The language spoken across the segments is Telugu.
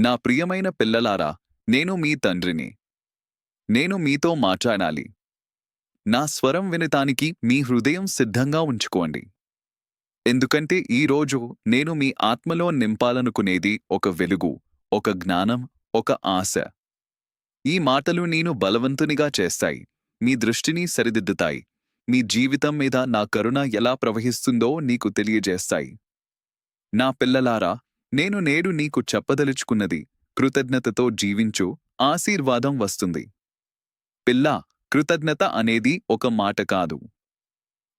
నా ప్రియమైన పిల్లలారా నేను మీ తండ్రిని. నేను మీతో మాట్లాడాలి. నా స్వరం వినటానికి మీ హృదయం సిద్ధంగా ఉంచుకోండి. ఎందుకంటే ఈ రోజు నేను మీ ఆత్మలో నింపాలనుకునేది ఒక వెలుగు ఒక జ్ఞానం ఒక ఆశ. ఈ మాటలు నేను బలవంతునిగా చేస్తాయి మీ దృష్టిని సరిదిద్దుతాయి మీ జీవితం మీద నా కరుణ ఎలా ప్రవహిస్తుందో నీకు తెలియజేస్తాయి. నా పిల్లలారా నేను నేడు నీకు చెప్పదలుచుకున్నది కృతజ్ఞతతో జీవించు ఆశీర్వాదం వస్తుంది. పిల్లా కృతజ్ఞత అనేది ఒక మాట కాదు.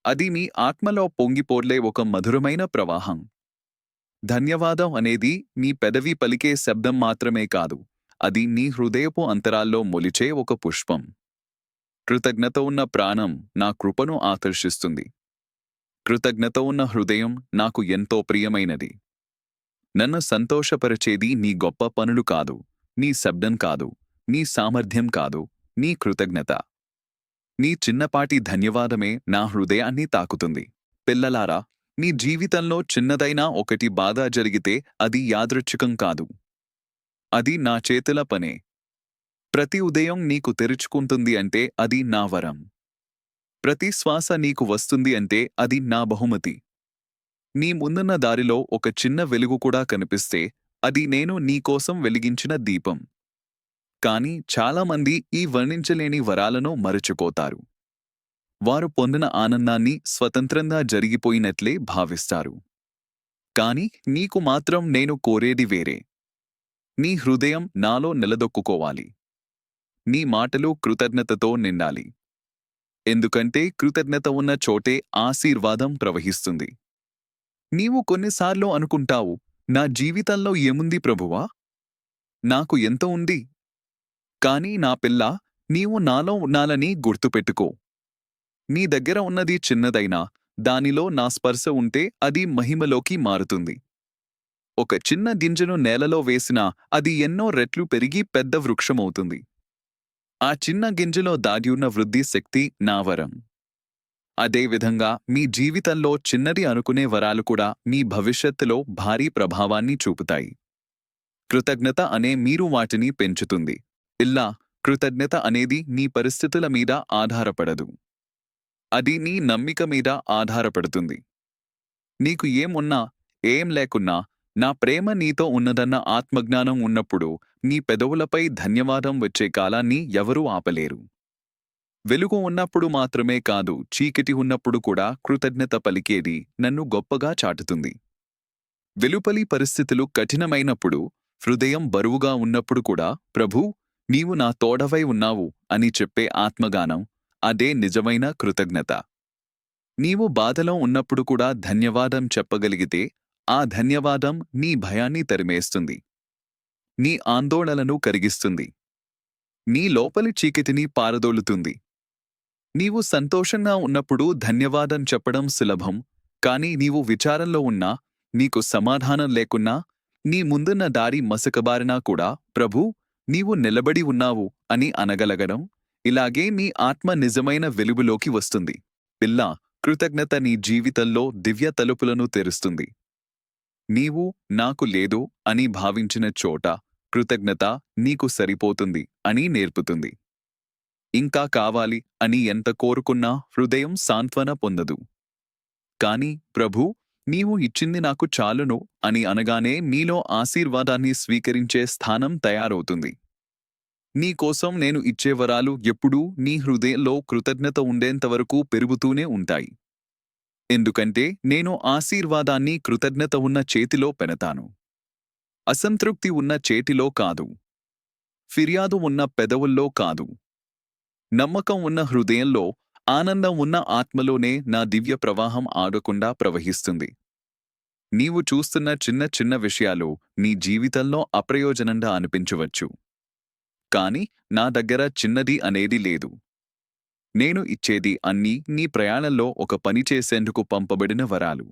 అది మీ ఆత్మలో పొంగిపోర్లే ఒక మధురమైన ప్రవాహం. ధన్యవాదం అనేది మీ పెదవి పలికే శబ్దం మాత్రమే కాదు అది నీ హృదయపు అంతరాల్లో మొలిచే ఒక పుష్పం. కృతజ్ఞత ఉన్న ప్రాణం నా కృపను ఆకర్షిస్తుంది. కృతజ్ఞత ఉన్న హృదయం నాకు ఎంతో ప్రియమైనది. నన్ను సంతోషపరిచేది నీ గొప్ప పనులు కాదు నీ శబ్దం కాదు నీ సామర్థ్యం కాదు నీ కృతజ్ఞత. నీ చిన్నపాటి ధన్యవాదమే నా హృదయాన్ని తాకుతుంది. పిల్లలారా నీ జీవితంలో చిన్నదైనా ఒకటి బాధ జరిగితే అది యాదృచ్ఛికం కాదు. అది నా చేతుల పనే. ప్రతి ఉదయం నీకు తెరుచుకుంటుంది అంటే అది నా వరం. ప్రతి శ్వాస నీకు వస్తుంది అంటే అది నా బహుమతి. నీ ముందున్న దారిలో ఒక చిన్న వెలుగు కూడా కనిపిస్తే అది నేను నీకోసం వెలిగించిన దీపం. కాని చాలామంది ఈ వర్ణించలేని వరాలను మరచిపోతారు. వారు పొందిన ఆనందాన్ని స్వతంత్రంగా జరిగిపోయినట్లే భావిస్తారు. కాని నీకు మాత్రం నేను కోరేది వేరే. నీ హృదయం నాలో నిలదొక్కుకోవాలి. నీ మాటలు కృతజ్ఞతతో నిండాలి. ఎందుకంటే కృతజ్ఞత ఉన్న చోటే ఆశీర్వాదం ప్రవహిస్తుంది. నీవు కొన్నిసార్లు అనుకుంటావు నా జీవితంలో ఏముంది ప్రభువా? నాకు ఎంత ఉంది? కాని నా పిల్ల నీవు నాలో ఉన్నాలని గుర్తుపెట్టుకో. నీ దగ్గర ఉన్నది చిన్నదైనా దానిలో నా స్పర్శ ఉంటే అది మహిమలోకి మారుతుంది. ఒక చిన్న గింజను నేలలో వేసినా అది ఎన్నో రెట్లు పెరిగి పెద్ద వృక్షమవుతుంది. ఆ చిన్న గింజలో దాగియున్న వృద్ధి శక్తి నా వరం. అదేవిధంగా మీ జీవితంలో చిన్నది అనుకునే వరాలు కూడా మీ భవిష్యత్తులో భారీ ప్రభావాన్ని చూపుతాయి. కృతజ్ఞత అనే మీరు వాటిని పెంచుతుంది. ఇల్లా కృతజ్ఞత అనేది నీ పరిస్థితుల మీద ఆధారపడదు. అది నీ నమ్మిక మీద ఆధారపడుతుంది. నీకు ఏమున్నా ఏం లేకున్నా నా ప్రేమ నీతో ఉన్నదన్న ఆత్మజ్ఞానం ఉన్నప్పుడు నీ పెదవులపై ధన్యవాదం వచ్చే కాలాన్ని ఎవరూ ఆపలేరు. వెలుగు ఉన్నప్పుడు మాత్రమే కాదు చీకటి ఉన్నప్పుడు కూడా కృతజ్ఞత పలికేది నన్ను గొప్పగా చాటుతుంది. వెలుపలి పరిస్థితులు కఠినమైనప్పుడు హృదయం బరువుగా ఉన్నప్పుడు కూడా ప్రభూ నీవు నా తోడవై ఉన్నావు అని చెప్పే ఆత్మగానం అదే నిజమైన కృతజ్ఞత. నీవు బాధలో ఉన్నప్పుడు కూడా ధన్యవాదం చెప్పగలిగితే ఆ ధన్యవాదం నీ భయాన్ని తరిమేస్తుంది. నీ ఆందోళనను కరిగిస్తుంది. నీ లోపలి చీకటిని పారదోలుతుంది. నీవు సంతోషంగా ఉన్నప్పుడు ధన్యవాదం చెప్పడం సులభం కాని నీవు విచారంలో ఉన్నా నీకు సమాధానం లేకున్నా నీ ముందున్న దారి మసకబారినా కూడా ప్రభూ నీవు నిలబడి ఉన్నావు అని అనగలగడం ఇలాగే నీ ఆత్మ నిజమైన వెలుగులోకి వస్తుంది. పిల్ల కృతజ్ఞత నీ జీవితంలో దివ్య తలుపులను తెరుస్తుంది. నీవు నాకు లేదు అని భావించిన చోట కృతజ్ఞత నీకు సరిపోతుంది అని నేర్పుతుంది. ఇంకా కావాలి అని ఎంత కోరుకున్నా హృదయం సాంత్వన పొందదు. కాని ప్రభూ నీవు ఇచ్చింది నాకు చాలును అని అనగానే నీలో ఆశీర్వాదాన్ని స్వీకరించే స్థానం తయారవుతుంది. నీకోసం నేను ఇచ్చే వరాలు ఎప్పుడూ నీ హృదయంలో కృతజ్ఞత ఉండేంతవరకు పెరుగుతూనే ఉంటాయి. ఎందుకంటే నేను ఆశీర్వాదాన్ని కృతజ్ఞత ఉన్న చేతిలో పెనతాను అసంతృప్తి ఉన్న చేతిలో కాదు. ఫిర్యాదు ఉన్న పెదవుల్లో కాదు. నమ్మకం ఉన్న హృదయంలో ఆనందం ఉన్న ఆత్మలోనే నా దివ్య ప్రవాహం ఆడకుండా ప్రవహిస్తుంది. నీవు చూస్తున్న చిన్న చిన్న విషయాలు నీ జీవితంలో అప్రయోజనంగా అనిపించవచ్చు. కాని నా దగ్గర చిన్నది అనేది లేదు. నేను ఇచ్చేది అన్నీ నీ ప్రయాణంలో ఒక పని చేసేందుకు పంపబడిన వరాలు.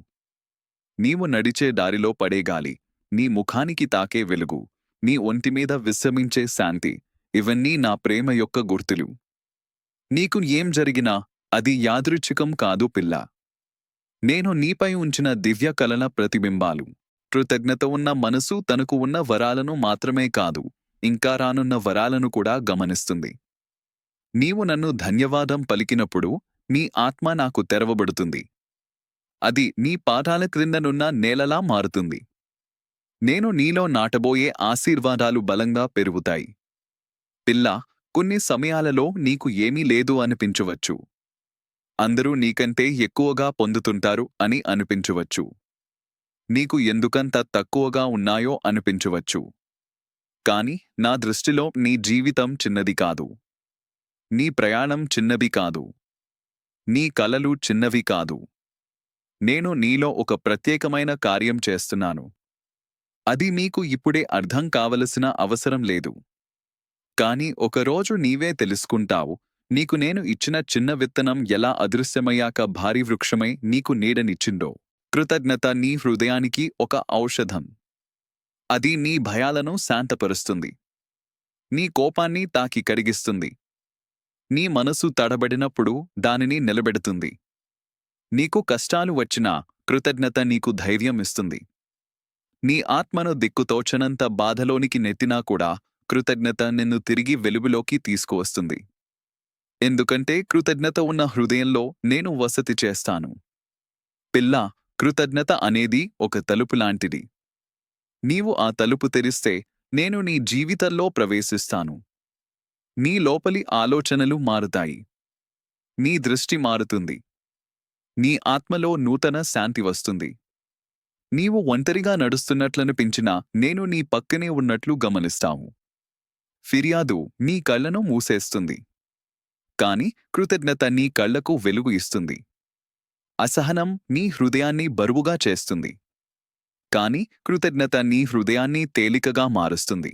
నీవు నడిచే దారిలో పడే గాలి నీ ముఖానికి తాకే వెలుగు నీ ఒంటిమీద విశ్రమించే శాంతి ఇవన్నీ నా ప్రేమ యొక్క గుర్తులు. నీకు ఏం జరిగినా అది యాదృచ్ఛికం కాదు పిల్ల. నేను నీపై ఉంచిన దివ్య కలల ప్రతిబింబాలు. కృతజ్ఞత ఉన్న మనసు తనకు ఉన్న వరాలను మాత్రమే కాదు ఇంకా రానున్న వరాలను కూడా గమనిస్తుంది. నీవు నన్ను ధన్యవాదం పలికినప్పుడు నీ ఆత్మ నాకు తెరవబడుతుంది. అది నీ పాదాల క్రిందనున్న నేలలా మారుతుంది. నేను నీలో నాటబోయే ఆశీర్వాదాలు బలంగా పెరుగుతాయి. పిల్ల కొన్ని సమయాలలో నీకు ఏమీ లేదు అనిపించవచ్చు. అందరూ నీకంటే ఎక్కువగా పొందుతుంటారు అని అనిపించవచ్చు. నీకు ఎందుకంత తక్కువగా ఉన్నాయో అనిపించవచ్చు. కాని నా దృష్టిలో నీ జీవితం చిన్నది కాదు. నీ ప్రయాణం చిన్నది కాదు. నీ కలలు చిన్నవి కాదు. నేను నీలో ఒక ప్రత్యేకమైన కార్యం చేస్తున్నాను. అది మీకు ఇప్పుడే అర్థం కావలసిన అవసరం లేదు. కాని ఒకరోజు నీవే తెలుసుకుంటావు. నీకు నేను ఇచ్చిన చిన్న విత్తనం ఎలా అదృశ్యమయ్యాక భారీ వృక్షమై నీకు నీడనిచ్చిందో. కృతజ్ఞత నీ హృదయానికి ఒక ఔషధం. అది నీ భయాలను శాంతపరుస్తుంది. నీ కోపాన్ని తాకి కరిగిస్తుంది. నీ మనసు తడబడినప్పుడు దానిని నిలబెడుతుంది. నీకు కష్టాలు వచ్చినా కృతజ్ఞత నీకు ధైర్యం ఇస్తుంది. నీ ఆత్మను దిక్కుతోచనంత బాధలోనికి నెత్తినా కూడా కృతజ్ఞత నిన్ను తిరిగి వెలుగులోకి తీసుకువస్తుంది. ఎందుకంటే కృతజ్ఞత ఉన్న హృదయంలో నేను వసతి చేస్తాను. పిల్ల కృతజ్ఞత అనేది ఒక తలుపు లాంటిది. నీవు ఆ తలుపు తెరిస్తే నేను నీ జీవితంలో ప్రవేశిస్తాను. నీ లోపలి ఆలోచనలు మారుతాయి. నీ దృష్టి మారుతుంది. నీ ఆత్మలో నూతన శాంతి వస్తుంది. నీవు ఒంటరిగా నడుస్తున్నట్లనిపించినా నేను నీ పక్కనే ఉన్నట్లు గమనిస్తావు. ఫిర్యాదు నీ కళ్ళను మూసేస్తుంది. కాని కృతజ్ఞత నీ కళ్ళకు వెలుగు ఇస్తుంది. అసహనం నీ హృదయాన్ని బరువుగా చేస్తుంది. కాని కృతజ్ఞత నీ హృదయాన్ని తేలికగా మారుస్తుంది.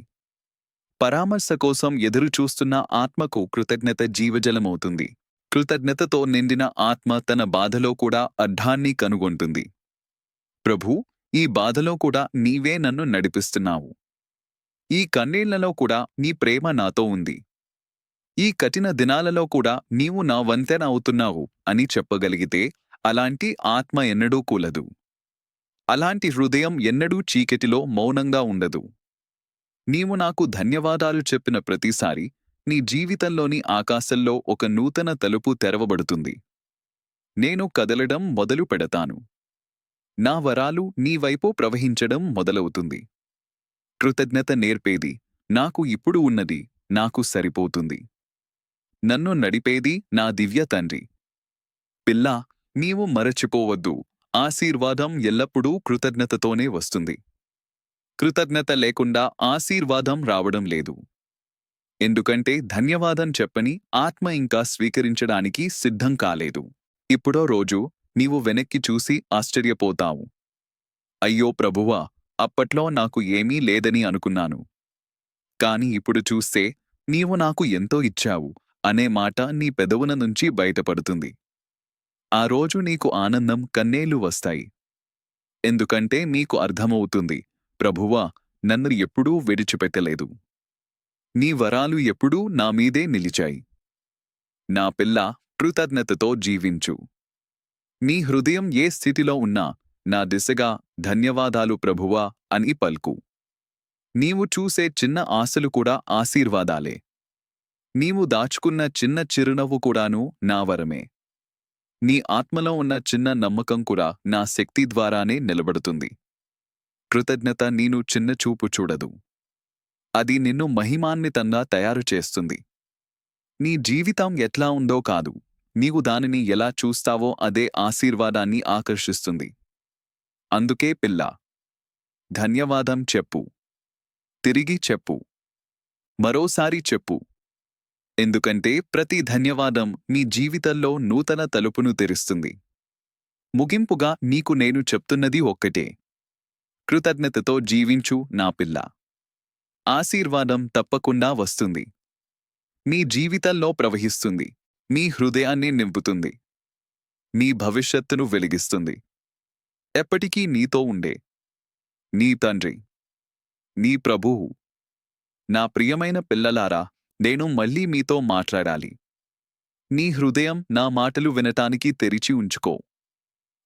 పరామర్శ కోసం ఎదురుచూస్తున్న ఆత్మకు కృతజ్ఞత జీవజలమవుతుంది. కృతజ్ఞతతో నిండిన ఆత్మ తన బాధలో కూడా అర్థాన్ని కనుగొంటుంది. ప్రభూ ఈ బాధలో కూడా నీవే నన్ను నడిపిస్తున్నావు. ఈ కన్నీళ్ళలో కూడా నీ ప్రేమ నాతో ఉంది. ఈ కఠిన దినాలలో కూడా నీవు నా వంతెన అవుతున్నావు అని చెప్పగలిగితే అలాంటి ఆత్మ ఎన్నడూ కూలదు. అలాంటి హృదయం ఎన్నడూ చీకటిలో మౌనంగా ఉండదు. నీవు నాకు ధన్యవాదాలు చెప్పిన ప్రతిసారి నీ జీవితంలోని ఆకాశంలో ఒక నూతన తలుపు తెరవబడుతుంది. నేను కదలడం మొదలు పెడతాను నా వరాలు నీ వైపు ప్రవహించడం మొదలవుతుంది. కృతజ్ఞత నేర్పేది. నాకు ఇప్పుడు ఉన్నది నాకు సరిపోతుంది. నన్ను నడిపేది నా దివ్య తండ్రి. పిల్లా నీవు మరచిపోవద్దు. ఆశీర్వాదం ఎల్లప్పుడూ కృతజ్ఞతతోనే వస్తుంది. కృతజ్ఞత లేకుండా ఆశీర్వాదం రావడం లేదు. ఎందుకంటే ధన్యవాదం చెప్పని ఆత్మ ఇంకా స్వీకరించడానికి సిద్ధం కాలేదు. ఇప్పుడో రోజు నీవు వెనక్కి చూసి ఆశ్చర్యపోతావు. అయ్యో ప్రభువా అప్పట్లో నాకు ఏమీ లేదని అనుకున్నాను. కాని ఇప్పుడు చూస్తే నీవు నాకు ఎంతో ఇచ్చావు అనే మాట నీ పెదవున నుంచి బయటపడుతుంది. ఆ రోజు నీకు ఆనందం కన్నేళ్ళు వస్తాయి. ఎందుకంటే నీకు అర్థమవుతుంది ప్రభువా నన్ను ఎప్పుడూ విడిచిపెట్టలేదు. నీ వరాలు ఎప్పుడూ నా మీదే నిలిచాయి. నా పిల్ల కృతజ్ఞతతో జీవించు. నీ హృదయం ఏ స్థితిలో ఉన్నా నా దిశగా ధన్యవాదాలు ప్రభువా అని పల్కు. నీవు చూసే చిన్న ఆశలు కూడా ఆశీర్వాదాలే. నీవు దాచుకున్న చిన్న చిరునవ్వు కూడాను నా వరమే. నీ ఆత్మలో ఉన్న చిన్న నమ్మకం కూడా నా శక్తి ద్వారానే నిలబడుతుంది. కృతజ్ఞత నేను చిన్న చూపు చూడదు. అది నిన్ను మహిమాన్వితంగా తయారు చేస్తుంది. నీ జీవితం ఎట్లా ఉందో కాదు. నీవు దానిని ఎలా చూస్తావో అదే ఆశీర్వాదాన్ని ఆకర్షిస్తుంది. అందుకే పిల్ల. ధన్యవాదం చెప్పు. తిరిగి చెప్పు. మరోసారి చెప్పు. ఎందుకంటే ప్రతి ధన్యవాదం మీ జీవితంలో నూతన తలుపును తెరుస్తుంది. ముగింపుగా నీకు నేను చెప్తున్నది ఒక్కటే. కృతజ్ఞతతో జీవించు నా పిల్ల. ఆశీర్వాదం తప్పకుండా వస్తుంది. మీ జీవితంలో ప్రవహిస్తుంది. మీ హృదయాన్ని నింపుతుంది. మీ భవిష్యత్తును వెలిగిస్తుంది. ఎప్పటికీ నీతో ఉండే నీ తండ్రి నీ ప్రభువు నా ప్రియమైన పిల్లలారా నేను మళ్ళీ మీతో మాట్లాడాలి. నీ హృదయం నా మాటలు వినటానికి తెరిచి ఉంచుకో.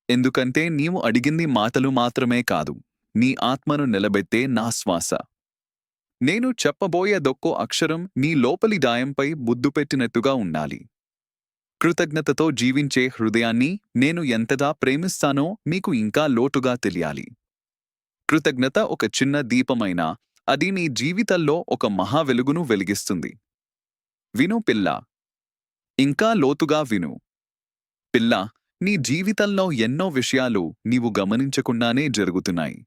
ఎందుకంటే నీవు అడిగింది మాటలు మాత్రమే కాదు నీ ఆత్మను నిలబెట్టే నా శ్వాస. నేను చెప్పబోయేదొక్కో అక్షరం నీ లోపలి దాయంపై ముద్దు పెట్టినట్టుగా ఉండాలి. కృతజ్ఞతతో జీవించే హృదయాన్ని నేను ఎంతగా ప్రేమిస్తానో మీకు ఇంకా లోటుగా తెలియాలి. కృతజ్ఞత ఒక చిన్న దీపమైనా అది నీ జీవితంలో ఒక మహా వెలుగును వెలిగిస్తుంది. విను పిల్ల. ఇంకా లోతుగా విను. పిల్ల నీ జీవితంలో ఎన్నో విషయాలు నీవు గమనించకుండానే జరుగుతున్నాయి.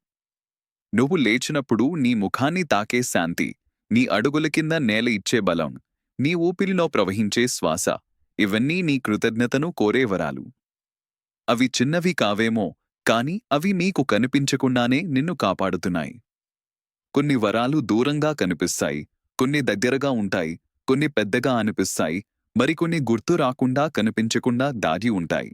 నువ్వు లేచినప్పుడు నీ ముఖాన్ని తాకే శాంతి నీ అడుగుల కింద నేల ఇచ్చే బలం నీ ఊపిరిలో ప్రవహించే శ్వాస. ఇవన్నీ నీ కృతజ్ఞతను కోరే వరాలు. అవి చిన్నవి కావేమో కాని అవి నీకు కనిపించకుండానే నిన్ను కాపాడుతున్నాయి. కొన్ని వరాలు దూరంగా కనిపిస్తాయి కొన్ని దగ్గరగా ఉంటాయి కొన్ని పెద్దగా అనిపిస్తాయి మరికొన్ని గుర్తు రాకుండా కనిపించకుండా దాగి ఉంటాయి.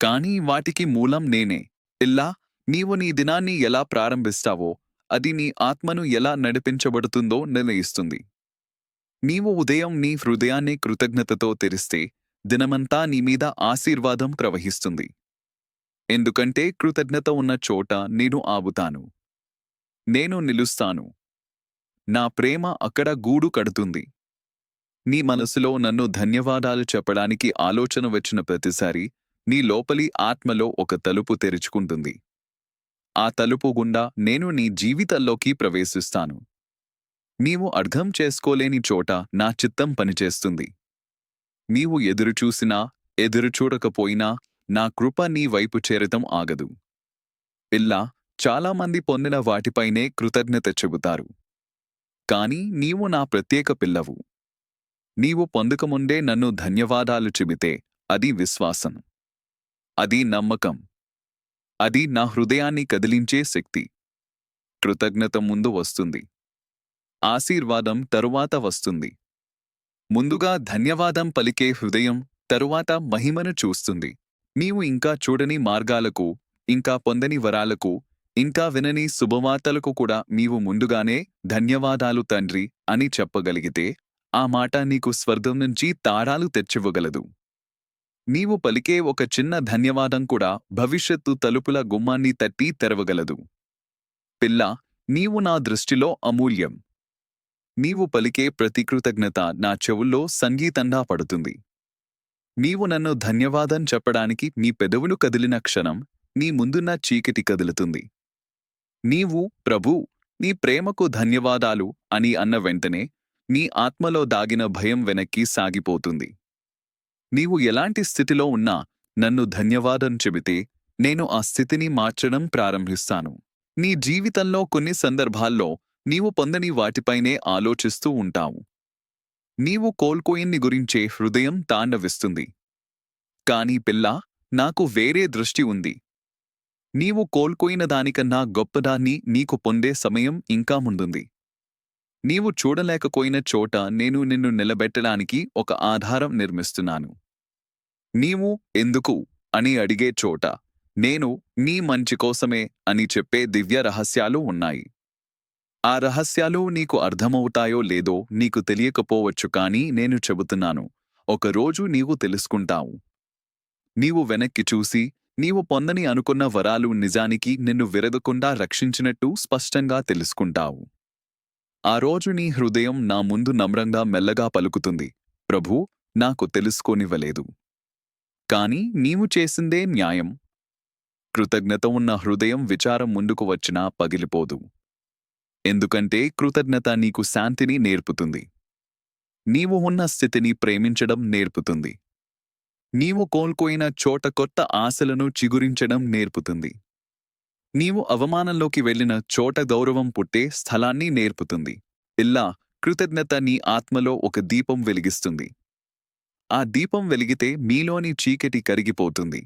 కానీ వాటికి మూలం నేనే. ఇల్లా నీవు నీ దినాన్ని ఎలా ప్రారంభిస్తావో అది నీ ఆత్మను ఎలా నడిపించబడుతుందో నిర్ణయిస్తుంది. నీవు ఉదయం నీ హృదయాన్ని కృతజ్ఞతతో తెరిస్తే దినమంతా నీ మీద ఆశీర్వాదం ప్రవహిస్తుంది. ఎందుకంటే కృతజ్ఞత ఉన్న చోట నేను ఆగుతాను. నేను నిలుస్తాను. నా ప్రేమ అక్కడ గూడు కడుతుంది. నీ మనసులో నన్ను ధన్యవాదాలు చెప్పడానికి ఆలోచన వచ్చిన ప్రతిసారి నీ లోపలి ఆత్మలో ఒక తలుపు తెరుచుకుంటుంది. ఆ తలుపు గుండా నేను నీ జీవితంలోకి ప్రవేశిస్తాను. నీవు అర్థం చేసుకోలేని చోట నా చిత్తం పనిచేస్తుంది. నీవు ఎదురుచూసినా ఎదురుచూడకపోయినా నా కృప నీ వైపు చేరటం ఆగదు. ఇలా చాలామంది పొందిన వాటిపైనే కృతజ్ఞత చెబుతారు. కాని నీవు నా ప్రత్యేక పిల్లవు. నీవు పొందకముందే నన్ను ధన్యవాదాలు చెబితే అది విశ్వాసం. అది నమ్మకం. అది నా హృదయాన్ని కదిలించే శక్తి. కృతజ్ఞత ముందు వస్తుంది. ఆశీర్వాదం తరువాత వస్తుంది. ముందుగా ధన్యవాదం పలికే హృదయం తరువాత మహిమను చూస్తుంది. నీవు ఇంకా చూడని మార్గాలకు ఇంకా పొందని వరాలకు ఇంకా వినని శుభవార్తలకు కూడా నీవు ముందుగానే ధన్యవాదాలు తండ్రి అని చెప్పగలిగితే ఆ మాట నీకు స్వర్గం నుంచి తారాలు తెచ్చివ్వగలదు. నీవు పలికే ఒక చిన్న ధన్యవాదం కూడా భవిష్యత్తు తలుపుల గుమ్మాన్ని తట్టి తెరవగలదు. పిల్ల నీవు నా దృష్టిలో అమూల్యం. నీవు పలికే ప్రతి కృతజ్ఞత నా చెవుల్లో సంగీతంగా పడుతుంది. నీవు నన్ను ధన్యవాదం చెప్పడానికి నీ పెదవులు కదిలిన క్షణం నీ ముందున్న చీకటి కదులుతుంది. నీవు ప్రభూ నీ ప్రేమకు ధన్యవాదాలు అని అన్న వెంటనే నీ ఆత్మలో దాగిన భయం వెనక్కి సాగిపోతుంది. నీవు ఎలాంటి స్థితిలో ఉన్నా నన్ను ధన్యవాదం చెబితే నేను ఆ స్థితిని మార్చడం ప్రారంభిస్తాను. నీ జీవితంలో కొన్ని సందర్భాల్లో నీవు పొందని వాటిపైనే ఆలోచిస్తూ ఉంటావు. నీవు కోల్పోయిన్ని గురించే హృదయం తాండవిస్తుంది. కాని పిల్ల నాకు వేరే దృష్టి ఉంది. నీవు కోల్పోయిన దానికన్నా గొప్పదాన్ని నీకు పొందే సమయం ఇంకా ముందుంది. నీవు చూడలేకపోయిన చోట నేను నిన్ను నిలబెట్టడానికి ఒక ఆధారం నిర్మిస్తున్నాను. నీవు ఎందుకు అని అడిగే చోట నేను నీ మంచి కోసమే అని చెప్పే దివ్య రహస్యాలు ఉన్నాయి. ఆ రహస్యాలు నీకు అర్థమవుతాయో లేదో నీకు తెలియకపోవచ్చు కానీ నేను చెబుతున్నాను. ఒకరోజు నీవు తెలుసుకుంటావు. నీవు వెనక్కి చూసి నీవు పొందని అనుకున్న వరాలు నిజానికి నిన్ను విరగకుండా రక్షించినట్టు స్పష్టంగా తెలుసుకుంటావు. ఆ రోజు నీ హృదయం నా ముందు నమ్రంగా మెల్లగా పలుకుతుంది. ప్రభూ నాకు తెలుసుకోనివ్వలేదు. కాని నీవు చేసిందే న్యాయం. కృతజ్ఞత ఉన్న హృదయం విచారం ముందుకు వచ్చినా పగిలిపోదు. ఎందుకంటే కృతజ్ఞత నీకు శాంతిని నేర్పుతుంది. నీవు ఉన్న స్థితిని ప్రేమించడం నేర్పుతుంది. నీవు కోల్పోయిన చోట కొత్త ఆశలను చిగురించడం నేర్పుతుంది. నీవు అవమానంలోకి వెళ్ళిన చోట గౌరవం పుట్టే స్థలాన్ని నేర్పుతుంది. ఇలా కృతజ్ఞత నీ ఆత్మలో ఒక దీపం వెలిగిస్తుంది. ఆ దీపం వెలిగితే మీలోని చీకటి కరిగిపోతుంది.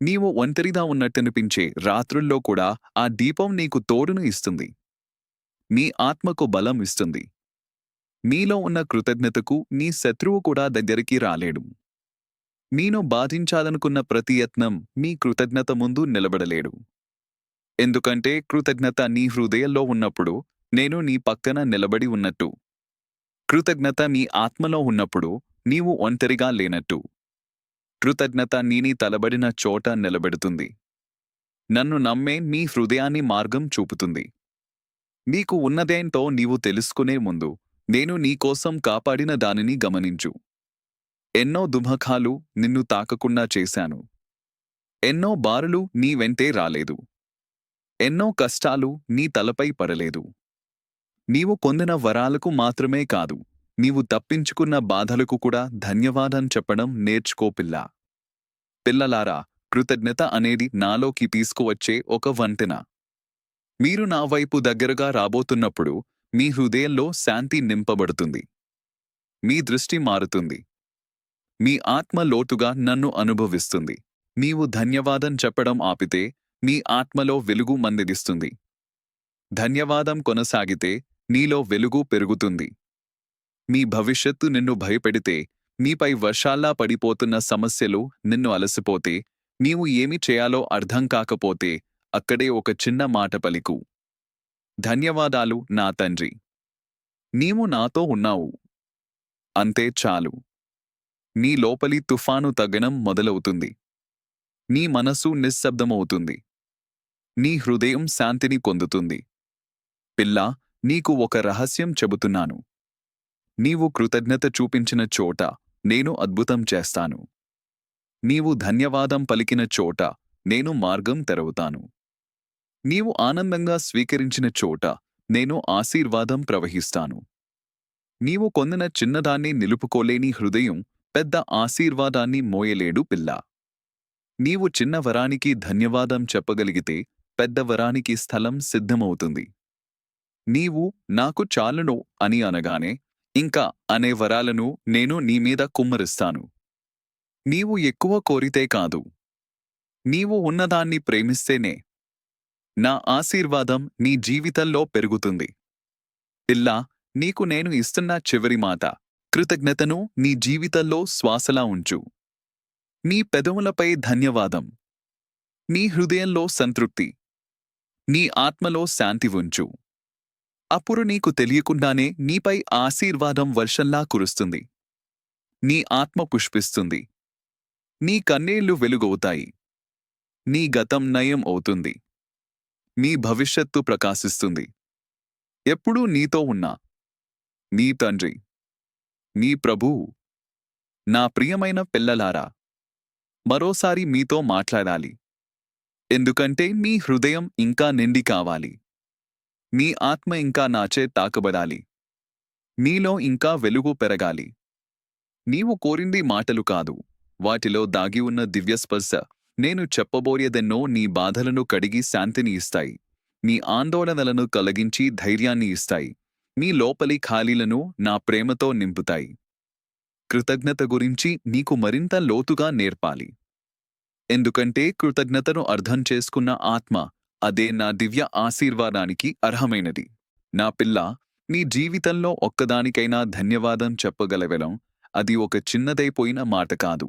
నీవు ఒంటరిగా ఉన్నట్టనిపించే రాత్రుల్లో కూడా ఆ దీపం నీకు తోడును ఇస్తుంది. మీ ఆత్మకు బలం ఇస్తుంది. మీలో ఉన్న కృతజ్ఞతకు నీ శత్రువు కూడా దగ్గరికి రాలేడు. మీను బాధించాలనుకున్న ప్రతి యత్నం కృతజ్ఞత ముందు నిలబడలేడు. ఎందుకంటే కృతజ్ఞత నీ హృదయంలో ఉన్నప్పుడు నేను నీ పక్కన నిలబడి ఉన్నట్టు. కృతజ్ఞత నీ ఆత్మలో ఉన్నప్పుడు నీవు ఒంటరిగా లేనట్టు. కృతజ్ఞత నీని తలబడిన చోట నిలబెడుతుంది. నన్ను నమ్మే మీ హృదయాన్ని మార్గం చూపుతుంది. నీకు ఉన్నదేంటో నీవు తెలుసుకునే ముందు నేను నీకోసం కాపాడిన దానిని గమనించు. ఎన్నో దుమఖాలు నిన్ను తాకకుండా చేశాను. ఎన్నో బారులు నీ వెంటే రాలేదు. ఎన్నో కష్టాలు నీ తలపై పడలేదు. నీవు పొందిన వరాలకు మాత్రమే కాదు నీవు తప్పించుకున్న బాధలకు కూడా ధన్యవాదం చెప్పడం నేర్చుకో పిల్ల. పిల్లలారా కృతజ్ఞత అనేది నాలోకి తీసుకువచ్చే ఒక వంతెన. మీరు నా వైపు దగ్గరగా రాబోతున్నప్పుడు మీ హృదయంలో శాంతి నింపబడుతుంది. మీ దృష్టి మారుతుంది. మీ ఆత్మ లోతుగా నన్ను అనుభవిస్తుంది. నీవు ధన్యవాదం చెప్పడం ఆపితే మీ ఆత్మలో వెలుగు మందిడిస్తుంది ధన్యవాదం కొనసాగితే నీలో వెలుగు పెరుగుతుంది. మీ భవిష్యత్తు నిన్ను భయపెడితే నీపై వర్షాల్లా పడిపోతున్న సమస్యలు నిన్ను అలసిపోతే నీవు ఏమి చేయాలో అర్థం కాకపోతే అక్కడే ఒక చిన్న మాట పలికు. ధన్యవాదాలు నా తండ్రి. నీవు నాతో ఉన్నావు. అంతే చాలు. నీ లోపలి తుఫాను తగ్గడం మొదలవుతుంది. నీ మనసు నిశ్శబ్దమవుతుంది. నీ హృదయం శాంతిని పొందుతుంది. పిల్లా నీకు ఒక రహస్యం చెబుతున్నాను. నీవు కృతజ్ఞత చూపించిన చోట నేను అద్భుతం చేస్తాను. నీవు ధన్యవాదం పలికిన చోట నేను మార్గం తెరవుతాను. నీవు ఆనందంగా స్వీకరించిన చోట నేను ఆశీర్వాదం ప్రవహిస్తాను. నీవు కొందిన చిన్నదాన్ని నిలుపుకోలేని హృదయం పెద్ద ఆశీర్వాదాన్ని మోయలేడు పిల్ల. నీవు చిన్న వరానికి ధన్యవాదం చెప్పగలిగితే పెద్ద వరానికి స్థలం సిద్ధమవుతుంది. నీవు నాకు చాలును అని అనగానే ఇంకా అనే వరాలను నేను నీమీద కుమ్మరిస్తాను. నీవు ఎక్కువ కోరితే కాదు. నీవు ఉన్నదాన్ని ప్రేమిస్తేనే నా ఆశీర్వాదం నీ జీవితంలో పెరుగుతుంది. పిల్లా నీకు నేను ఇస్తున్న చివరి మాట కృతజ్ఞతను నీ జీవితంలో శ్వాసలా ఉంచు. నీ పెదవులపై ధన్యవాదం. నీ హృదయంలో సంతృప్తి. నీ ఆత్మలో శాంతి ఉంచు. అప్పుడు నీకు తెలియకుండానే నీపై ఆశీర్వాదం వర్షంలా కురుస్తుంది. నీ ఆత్మ పుష్పిస్తుంది. నీ కన్నీళ్ళు వెలుగవుతాయి. నీ గతం నయం అవుతుంది. నీ భవిష్యత్తు ప్రకాశిస్తుంది. ఎప్పుడూ నీతో ఉన్నా. నీ తండ్రి. నీ ప్రభువు. నా ప్రియమైన పిల్లలారా మరోసారి మీతో మాట్లాడాలి. ఎందుకంటే మీ హృదయం ఇంకా నిండి కావాలి. నీ ఆత్మ ఇంకా నాచే తాకబడాలి. నీలో ఇంకా వెలుగు పెరగాలి. నీవు కోరింది మాటలు కాదు. వాటిలో దాగి ఉన్న దివ్యస్పర్శ. నేను చెప్పబోయేదెన్నో నీ బాధలను కడిగి శాంతిని ఇస్తాయి. నీ ఆందోళనలను కలిగించి ధైర్యాన్ని ఇస్తాయి. నీ లోపలి ఖాళీలను నా ప్రేమతో నింపుతాయి. కృతజ్ఞత గురించి నీకు మరింత లోతుగా నేర్పాలి. ఎందుకంటే కృతజ్ఞతను అర్థం చేసుకున్న ఆత్మ అదే నా దివ్య ఆశీర్వాదానికి అర్హమైనది. నా పిల్ల నీ జీవితంలో ఒక్కదానికైనా ధన్యవాదం చెప్పగలగలం అది ఒక చిన్నదైపోయిన మాట కాదు.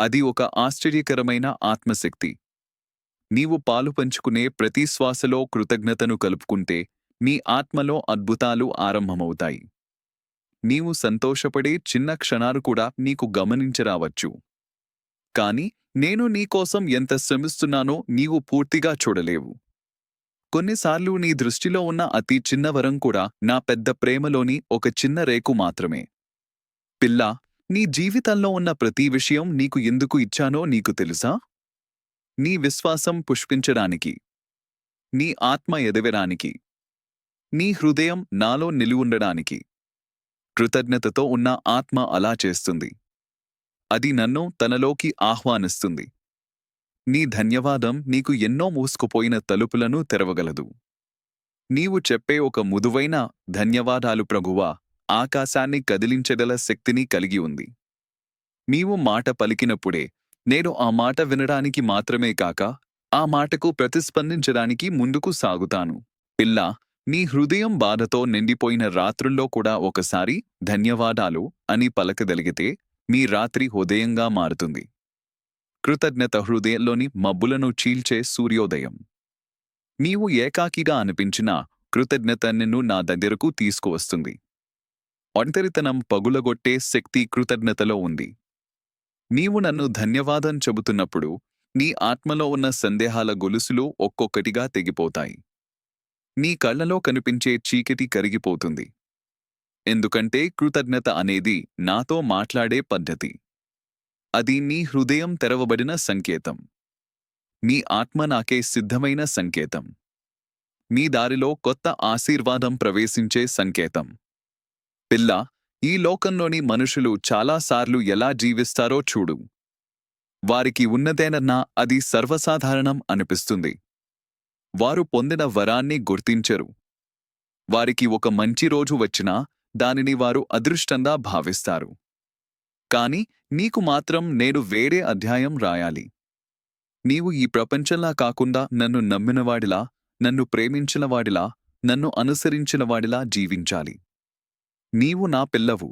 అది ఒక ఆశ్చర్యకరమైన ఆత్మశక్తి. నీవు పాలు పంచుకునే ప్రతి శ్వాసలో కృతజ్ఞతను కలుపుకుంటే నీ ఆత్మలో అద్భుతాలు ఆరంభమవుతాయి. నీవు సంతోషపడే చిన్న క్షణాలు కూడా నీకు గమనించరావచ్చు. కాని నేను నీకోసం ఎంత శ్రమిస్తున్నానో నీవు పూర్తిగా చూడలేవు. కొన్నిసార్లు నీ దృష్టిలో ఉన్న అతి చిన్న వరం కూడా నా పెద్ద ప్రేమలోని ఒక చిన్న రేకు మాత్రమే. పిల్లా నీ జీవితంలో ఉన్న ప్రతి విషయం నీకు ఎందుకు ఇచ్చానో నీకు తెలుసా? నీ విశ్వాసం పుష్పించడానికి నీ ఆత్మ ఎదవడానికి నీ హృదయం నాలో నిలువుండడానికి కృతజ్ఞతతో ఉన్న ఆత్మ అలా చేస్తుంది. అది నన్ను తనలోకి ఆహ్వానిస్తుంది. నీ ధన్యవాదం నీకు ఎన్నో మూసుకుపోయిన తలుపులను తెరవగలదు. నీవు చెప్పే ఒక ముదువైన ధన్యవాదాలు ప్రభువా ఆకాశాన్ని కదిలించగల శక్తిని కలిగి ఉంది. నీవు మాట పలికినప్పుడే నేను ఆ మాట వినడానికి మాత్రమే కాక ఆ మాటకు ప్రతిస్పందించడానికి ముందుకు సాగుతాను. పిల్లా నీ హృదయం బాధతో నిండిపోయిన రాత్రుల్లో కూడా ఒకసారి ధన్యవాదాలు అని పలకగలిగితే మీ రాత్రి హృదయంగా మారుతుంది. కృతజ్ఞత హృదయంలోని మబ్బులను చీల్చే సూర్యోదయం. నీవు ఏకాకిగా అనిపించినా కృతజ్ఞత నిన్ను నా దగ్గరకు తీసుకువస్తుంది. ఒంటరితనం పగులగొట్టే శక్తి కృతజ్ఞతలో ఉంది. నీవు నన్ను ధన్యవాదం చెబుతున్నప్పుడు నీ ఆత్మలో ఉన్న సందేహాల గొలుసులు ఒక్కొక్కటిగా తెగిపోతాయి. నీ కళ్ళలో కనిపించే చీకటి కరిగిపోతుంది. ఎందుకంటే కృతజ్ఞత అనేది నాతో మాట్లాడే పద్ధతి. అది నీ హృదయం తెరవబడిన సంకేతం. నీ ఆత్మ నాకే సిద్ధమైన సంకేతం. నీ దారిలో కొత్త ఆశీర్వాదం ప్రవేశించే సంకేతం. పిల్ల ఈ లోకంలోని మనుషులు చాలాసార్లు ఎలా జీవిస్తారో చూడు. వారికి ఉన్నదేనన్నా అది సర్వసాధారణం అనిపిస్తుంది. వారు పొందిన వరాన్ని గుర్తించరు. వారికి ఒక మంచి రోజు వచ్చినా దానిని వారు అదృష్టంగా భావిస్తారు. కాని నీకు మాత్రం నేను వేరే అధ్యాయం రాయాలి. నీవు ఈ ప్రపంచంలా కాకుండా నన్ను నమ్మినవాడిలా నన్ను ప్రేమించినవాడిలా నన్ను అనుసరించినవాడిలా జీవించాలి. నీవు నా పిల్లవు.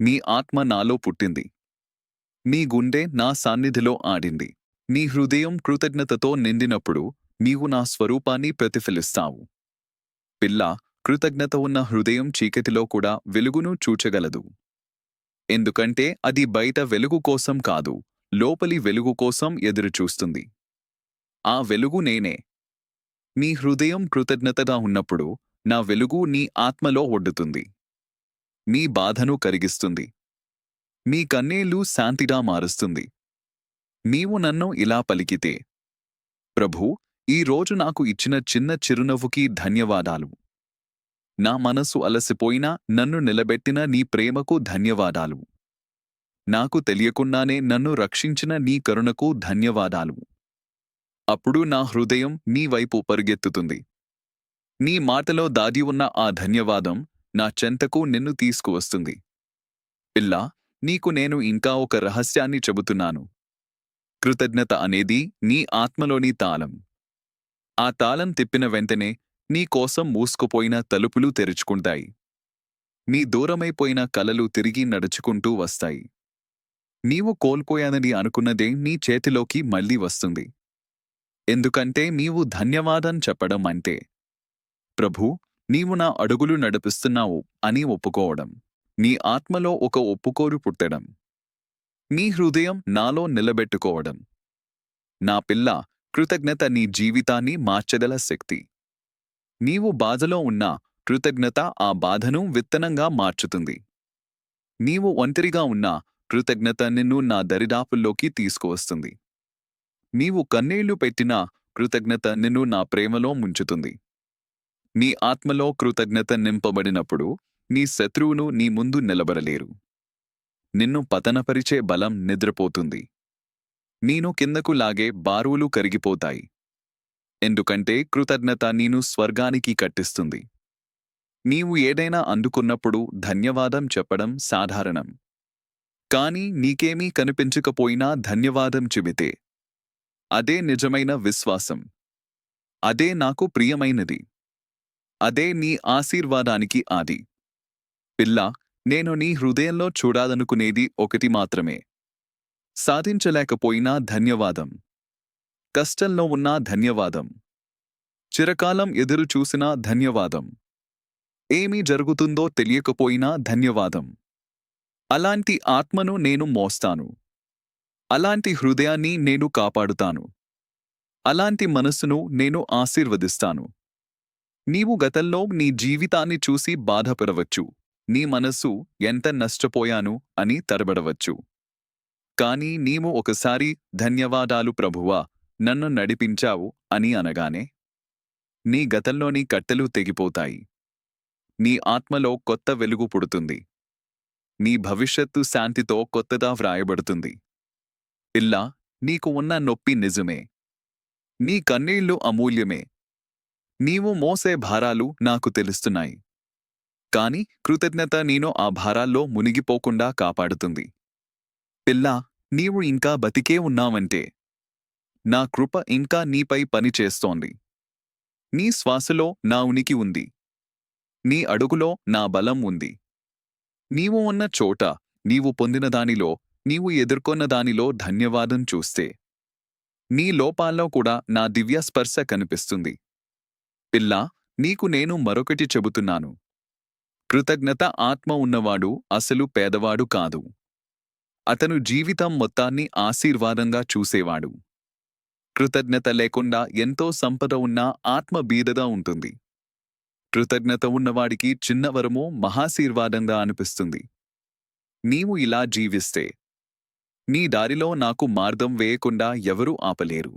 నీ ఆత్మ నాలో పుట్టింది. నీ గుండె నా సాన్నిధిలో ఆడింది. నీ హృదయం కృతజ్ఞతతో నిండినప్పుడు నీవు నా స్వరూపాన్ని ప్రతిఫలిస్తావు. పిల్ల కృతజ్ఞత ఉన్న హృదయం చీకటిలో కూడా వెలుగును చూచగలదు. ఎందుకంటే అది బయట వెలుగు కోసం కాదు లోపలి వెలుగు కోసం ఎదురుచూస్తుంది. ఆ వెలుగు నేనే. నీ హృదయం కృతజ్ఞతగా ఉన్నప్పుడు నా వెలుగు నీ ఆత్మలో ఒడ్డుతుంది. నీ బాధను కరిగిస్తుంది. మీ కన్నీళ్ళు శాంతిగా మారుస్తుంది. నీవు నన్ను ఇలా పలికితే ప్రభూ ఈ రోజు నాకు ఇచ్చిన చిన్న చిరునవ్వుకి ధన్యవాదాలు. నా మనసు అలసిపోయినా నన్ను నిలబెట్టిన నీ ప్రేమకు ధన్యవాదాలు. నాకు తెలియకుండానే నన్ను రక్షించిన నీ కరుణకు ధన్యవాదాలు. అప్పుడు నా హృదయం నీ వైపు పరుగెత్తుతుంది. నీ మాటలో దాగి ఉన్న ఆ ధన్యవాదం నా చెంతకు నిన్ను తీసుకువస్తుంది. పిల్లా నీకు నేను ఇంకా ఒక రహస్యాన్ని చెబుతున్నాను. కృతజ్ఞత అనేది నీ ఆత్మలోని తాళం. ఆ తాళం తిప్పిన వెంటనే నీకోసం మూసుకుపోయిన తలుపులు తెరుచుకుంటాయి. నీ దూరమైపోయిన కలలు తిరిగి నడుచుకుంటూ వస్తాయి. నీవు కోల్పోయానని అనుకున్నదే నీ చేతిలోకి మళ్ళీ వస్తుంది. ఎందుకంటే నీవు ధన్యవాదం చెప్పడం అంటే ప్రభూ నీవు నా అడుగులు నడిపిస్తున్నావు అని ఒప్పుకోవడం. నీ ఆత్మలో ఒక ఒప్పుకోరు పుట్టడం. నీ హృదయం నాలో నిలబెట్టుకోవడం. నా పిల్ల కృతజ్ఞత నీ జీవితాన్ని మార్చగల శక్తి. నీవు బాధలో ఉన్నా కృతజ్ఞత ఆ బాధను విత్తనంగా మార్చుతుంది. నీవు ఒంటరిగా ఉన్నా కృతజ్ఞత నిన్ను నా దరిదాపుల్లోకి తీసుకువస్తుంది. నీవు కన్నీళ్ళు పెట్టినా కృతజ్ఞత నిన్ను నా ప్రేమలో ముంచుతుంది. నీ ఆత్మలో కృతజ్ఞత నింపబడినప్పుడు నీ శత్రువును నీ ముందు నిలబడలేరు. నిన్ను పతనపరిచే బలం నిద్రపోతుంది. నేను కిందకు లాగే బారువులు కరిగిపోతాయి. ఎందుకంటే కృతజ్ఞత నీను స్వర్గానికి కట్టిస్తుంది. నీవు ఏదైనా అందుకున్నప్పుడు ధన్యవాదం చెప్పడం సాధారణం. కాని నీకేమీ కనిపించకపోయినా ధన్యవాదం చెబితే. అదే నిజమైన విశ్వాసం. అదే నాకు ప్రియమైనది. అదే నీ ఆశీర్వాదానికి ఆది. పిల్ల నేను నీ హృదయంలో చూడాలనుకునేది ఒకటి మాత్రమే. సాధించలేకపోయినా ధన్యవాదం. కష్టంలో ఉన్నా ధన్యవాదం. చిరకాలం ఎదురుచూసినా ధన్యవాదం. ఏమీ జరుగుతుందో తెలియకపోయినా ధన్యవాదం. అలాంటి ఆత్మను నేను మోస్తాను. అలాంటి హృదయాన్ని నేను కాపాడుతాను. అలాంటి మనస్సును నేను ఆశీర్వదిస్తాను. నీవు గతంలో నీ జీవితాన్ని చూసి బాధపడవచ్చు. నీ మనస్సు ఎంత నష్టపోయాను అని తరబడవచ్చు కాని నీవు ఒకసారి ధన్యవాదాలు ప్రభువా నన్ను నడిపించావు అని అనగానే నీ గతంలోని కట్టెలు తెగిపోతాయి. నీ ఆత్మలో కొత్త వెలుగు పుడుతుంది. నీ భవిష్యత్తు శాంతితో కొత్తగా వ్రాయబడుతుంది. ఇల్లా నీకు ఉన్న నొప్పి నిజమే. నీ కన్నీళ్ళు అమూల్యమే. నీవు మోసే భారాలు నాకు తెలుస్తున్నాయి. కాని కృతజ్ఞత నేను ఆ భారాల్లో మునిగిపోకుండా కాపాడుతుంది. పిల్లా నీవు ఇంకా బతికే ఉన్నావంటే. నా కృప ఇంకా నీపై పనిచేస్తోంది నీ శ్వాసలో నా ఉనికి ఉంది. నీ అడుగులో నా బలం ఉంది. నీవు ఉన్న చోట నీవు పొందిన దానిలో నీవు ఎదుర్కొన్న దానిలో ధన్యవాదం చూస్తే. నీ లోపాల్లో కూడా నా దివ్య స్పర్శ కనిపిస్తుంది. పిల్లా నీకు నేను మరొకటి చెబుతున్నాను. కృతజ్ఞత ఆత్మ ఉన్నవాడు అసలు పేదవాడు కాదు. అతను జీవితం మొత్తాన్ని ఆశీర్వాదంగా చూసేవాడు. కృతజ్ఞత లేకుండా ఎంతో సంపద ఉన్న ఆత్మ బీదగా ఉంటుంది. కృతజ్ఞత ఉన్నవాడికి చిన్నవరమో మహాశీర్వాదంగా అనిపిస్తుంది. నీవు ఇలా జీవిస్తే నీ దారిలో నాకు మార్గం వేయకుండా ఎవరూ ఆపలేరు.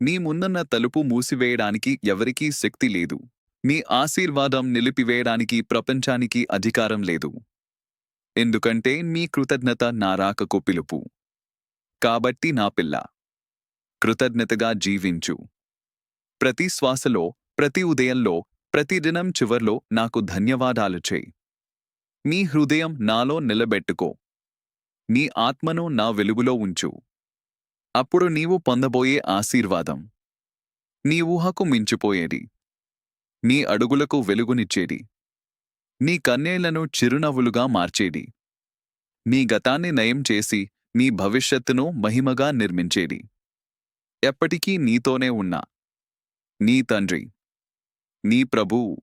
నీ ముందున్న తలుపు మూసివేయడానికి ఎవరికీ శక్తి లేదు. నీ ఆశీర్వాదం నిలిపివేయడానికి ప్రపంచానికి అధికారం లేదు. ఎందుకంటే మీ కృతజ్ఞత నా రాకకు పిలుపు. కాబట్టి నా పిల్ల కృతజ్ఞతగా జీవించు. ప్రతి శ్వాసలో ప్రతి ఉదయంలో ప్రతిదినం చివర్లో నాకు ధన్యవాదాలు చేయి. నీ హృదయం నాలో నిలబెట్టుకో. నీ ఆత్మను నా వెలుగులో ఉంచు. అప్పుడు నీవు పొందబోయే ఆశీర్వాదం. నీ ఊహకు మించిపోయేది. నీ అడుగులకు వెలుగునిచ్చేది. నీ కన్నేళ్ళను చిరునవ్వులుగా మార్చేది. నీ గతాన్ని నయం చేసి నీ భవిష్యత్తును మహిమగా నిర్మించేది. ఎప్పటికీ నీతోనే ఉన్నా. నీ తండ్రి. నీ ప్రభువు.